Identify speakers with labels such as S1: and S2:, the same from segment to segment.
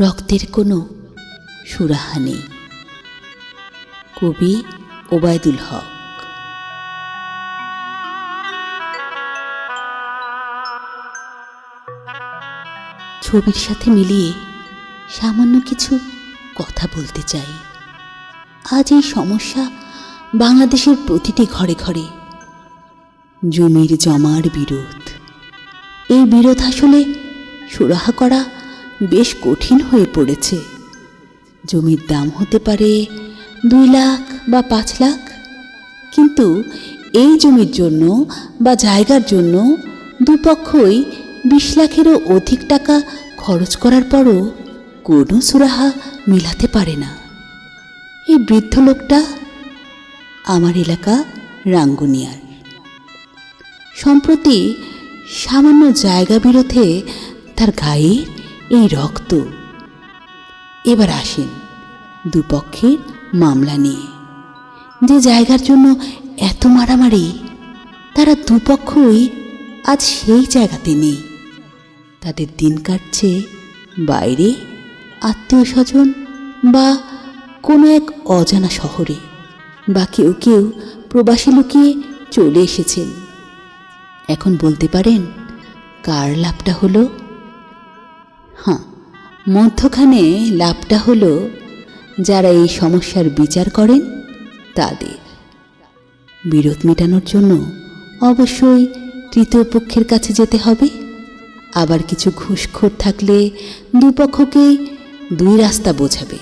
S1: রক্তের কোনো সুরাহা নেই। কবি ওবায়দুল হক। ছবির সাথে মিলিয়ে সামান্য কিছু কথা বলতে চাই। আজ এই সমস্যা বাংলাদেশের প্রতিটি ঘরে ঘরে জমির জমার বিরোধ। এই বিরোধ আসলে সুরাহা করা বেশ কঠিন হয়ে পড়েছে। জমির দাম হতে পারে দুই লাখ বা পাঁচ লাখ। কিন্তু এই জমির জন্য বা জায়গার জন্য দুপক্ষই বিশ লাখেরও অধিক টাকা খরচ করার পরও কোনো সুরাহা মিলাতে পারে না। এই বৃদ্ধ লোকটা আমার এলাকা রাঙ্গুনিয়ার। সম্প্রতি সামান্য জায়গা বিরোধে তার গায়ের এই রক্ত। এবার আসেন দুপক্ষের মামলা নিয়ে। যে জায়গার জন্য এত মারামারি, তারা দুপক্ষই আজ সেই জায়গাতে নেই। তাদের দিন কাটছে বাইরে আত্মীয় স্বজন বা কোনো এক অজানা শহরে। বা কেউ কেউ প্রবাসী লুকিয়ে চলে এসেছেন। এখন বলতে পারেন, কার লাভটা হলো? হ্যাঁ মধ্যখানে লাভটা হলো যারা এই সমস্যার বিচার করেন তাদের। বিরোধ মেটানোর জন্য অবশ্যই তৃতীয় পক্ষের কাছে যেতে হবে। আবার কিছু ঘুষখোর থাকলে দুপক্ষকেই দুই রাস্তা বোঝাবে।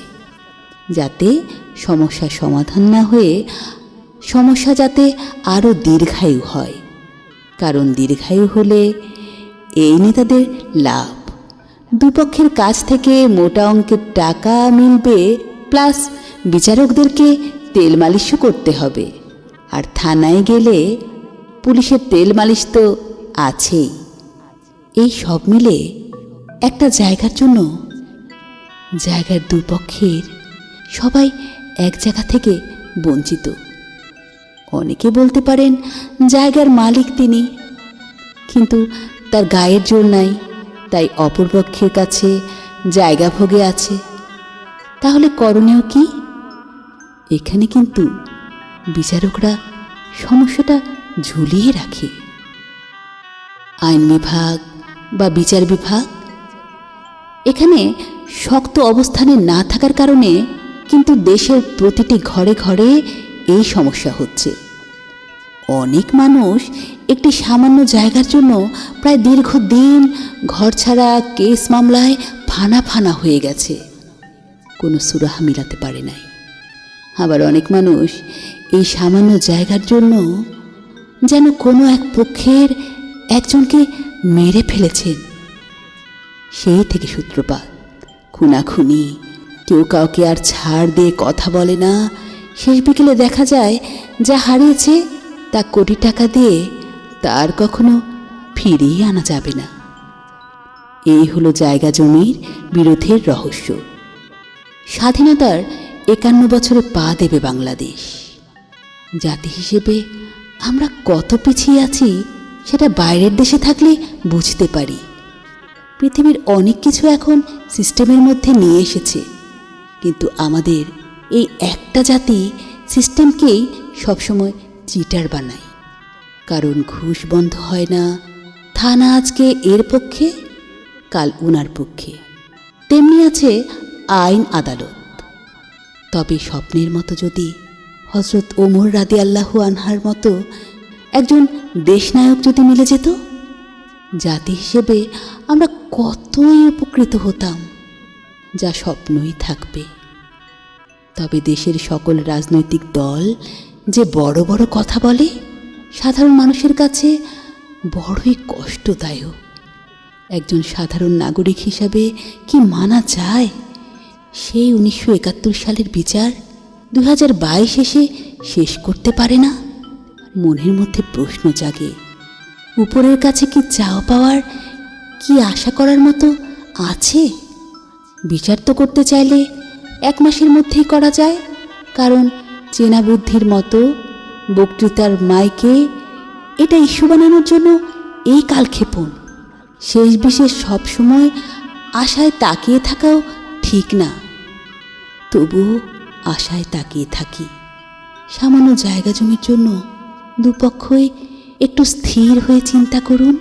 S1: যাতে সমস্যার সমাধান না হয়ে সমস্যা যাতে আরও দীর্ঘায়ু হয়। কারণ দীর্ঘায়ু হলে এই নেতাদের লাভ। দুপক্ষের কাছ থেকে মোটা অঙ্কের টাকা মিলবে, প্লাস বিচারকদেরকে তেল মালিশও করতে হবে। আর থানায় গেলে পুলিশের তেল মালিশ তো আছেই। এই সব মিলে একটা জায়গার জন্য জায়গার দুপক্ষের সবাই এক জায়গা থেকে বঞ্চিত। অনেকে বলতে পারেন, জায়গার মালিক তিনি, কিন্তু তার গায়ের জোর নাই। তাই অপরপক্ষের কাছে জায়গা ভোগে আছে। তাহলে করণীয় কি? এখানে কিন্তু বিচারকরা সমস্যাটা ঝুলিয়ে রাখে। আইন বিভাগ বা বিচার বিভাগ? এখানে শক্ত অবস্থানে না থাকার কারণে কিন্তু দেশের প্রতিটি ঘরে ঘরে এই সমস্যা হচ্ছে। অনেক মানুষ একটি সামান্য জায়গার জন্য প্রায় দীর্ঘদিন ঘর ছাড়া কেস মামলায় ফানা ফানা হয়ে গেছে। কোনো সুরাহা মিলাতে পারে নাই। আবার অনেক মানুষ এই সামান্য জায়গার জন্য যেন কোনো এক পক্ষের একজনকে মেরে ফেলেছেন। সেই থেকে সূত্রপাত। খুনাখুনি। কেউ কাউকে আর ছাড় দিয়ে কথা বলে না। শেষ বিকেলে দেখা যায়, যা হারিয়েছে তা কোটি টাকা দিয়ে তার কখনো ফিরিয়ে আনা যাবে না। এই হলো জায়গা জমির বিরোধের রহস্য। স্বাধীনতার একান্ন বছরে পা দেবে বাংলাদেশ। জাতি হিসেবে আমরা কত পিছিয়ে আছি সেটা বাইরের দেশে থাকলে বুঝতে পারি। পৃথিবীর অনেক কিছু এখন সিস্টেমের মধ্যে নিয়ে এসেছে। কিন্তু আমাদের এই একটা জাতি সিস্টেমকেই সবসময় চিটার বানায়। কারণ ঘুষ বন্ধ হয় না। থানা আজকে এর পক্ষে, কাল উনার পক্ষে। তেমনি আছে আইন আদালত। তবে স্বপ্নের মতো যদি হজরত ওমর রাদি আল্লাহু আনহার মতো একজন দেশনায়ক যদি মিলে যেত, জাতি হিসেবে আমরা কতই উপকৃত হতাম, যা স্বপ্নই থাকবে। তবে দেশের সকল রাজনৈতিক দল যে বড় বড় কথা বলে সাধারণ মানুষের কাছে বড়ই কষ্টদায়ক। একজন সাধারণ নাগরিক হিসাবে কি মানা যায়? সেই উনিশশো একাত্তর সালের বিচার দু হাজার বাইশ এসে শেষ করতে পারে না? মনের মধ্যে প্রশ্ন জাগে, উপরের কাছে কি চাওয়া পাওয়ার কি আশা করার মতো আছে? বিচার তো করতে চাইলে এক মাসের মধ্যেই করা যায়, কারণ চেনা বুদ্ধির মতো বক্তৃতার মাইকে এটা ইস্যু বানানোর জন্য এই কালক্ষেপণ শেষ বিশেষ সবসময় আশায় তাকিয়ে থাকাও ঠিক না। তবুও আশায় তাকিয়ে থাকি। সামান্য জায়গা জমির জন্য দুপক্ষই একটু স্থির হয়ে চিন্তা করুন,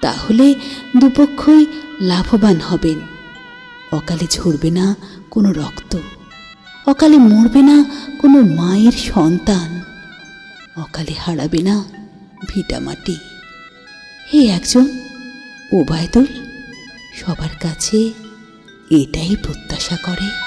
S1: তাহলে দুপক্ষই লাভবান হবেন। অকালে ঝরবে না কোনো রক্ত, অকালে মরবে না কোনো মায়ের সন্তান। অকালে হারাবে না ভিটা মাটি। হে একজন ওবায়দুল সবার কাছে এটাই প্রত্যাশা করে।